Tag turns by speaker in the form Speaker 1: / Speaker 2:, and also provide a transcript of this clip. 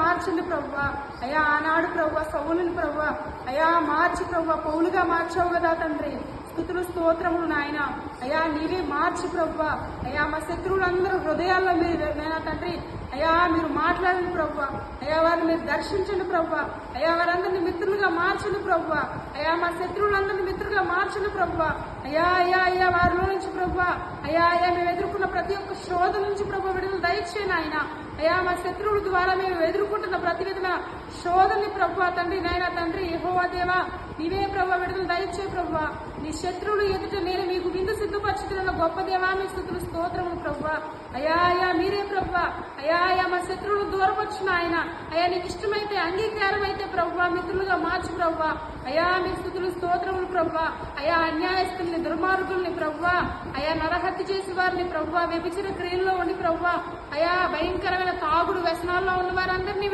Speaker 1: మార్చింది ప్రవ్వా. అయా ఆనాడు ప్రభు సౌలుని ప్రభు అయా మార్చి ప్రభు పౌలుగా మార్చావు కదా తండ్రి. స్థుతులు స్తోత్రములు నాయన. అయా నీవే మార్చి ప్రభు అయా మా శత్రువులందరూ హృదయాల్లో మీరు నాయన తండ్రి. అయా మీరు మాట్లాడండి ప్రభు అయా వారిని మీరు దర్శించండి ప్రభు అయా వారందరినీ మిత్రులుగా మార్చండి ప్రభు అయా మా శత్రువులందరినీ మిత్రులుగా మార్చండి ప్రభు అయా అయా అయ్యా వారిలో నుంచి ప్రభు అయ్యా అయ్యా మేము ఎదుర్కొన్న ప్రతి ఒక్క శోధ నుంచి ప్రభు విడుదల దయచేయను ఆయన. అయ్యా మా శత్రువుల ద్వారా మేము ఎదుర్కొంటున్న ప్రతి విధమైన శోధని ప్రభు తండ్రి నాయన తండ్రి యెహోవా దేవా నీవే ప్రభు విడుదల దయచే ప్రభు నీ శత్రువులు ఎదుట నేను మీకు విందు సిద్ధపరచుతున్న గొప్ప దేవామి స్థుతులు స్తోత్రము ప్రభు అయా అయా మీరే ప్రభు అయా అయా మా శత్రువులు దూరపచ్చిన ఆయన? అయా నీకు ఇష్టమైతే అంగీకారం అయితే ప్రభు మిత్రులుగా మార్చు ప్రభు అయా మీ స్థుతులు స్తోత్రములు ప్రభు అయా అన్యాయస్తుల్ని దుర్మార్గుల్ని ప్రభు అయా నరహత్య చేసి వారిని ప్రభు వ్యభిచార క్రియల్లో ఉండి ప్రభు అయా భయంకరమైన తాగుడు వ్యసనాల్లో ఉన్న వారందరినీ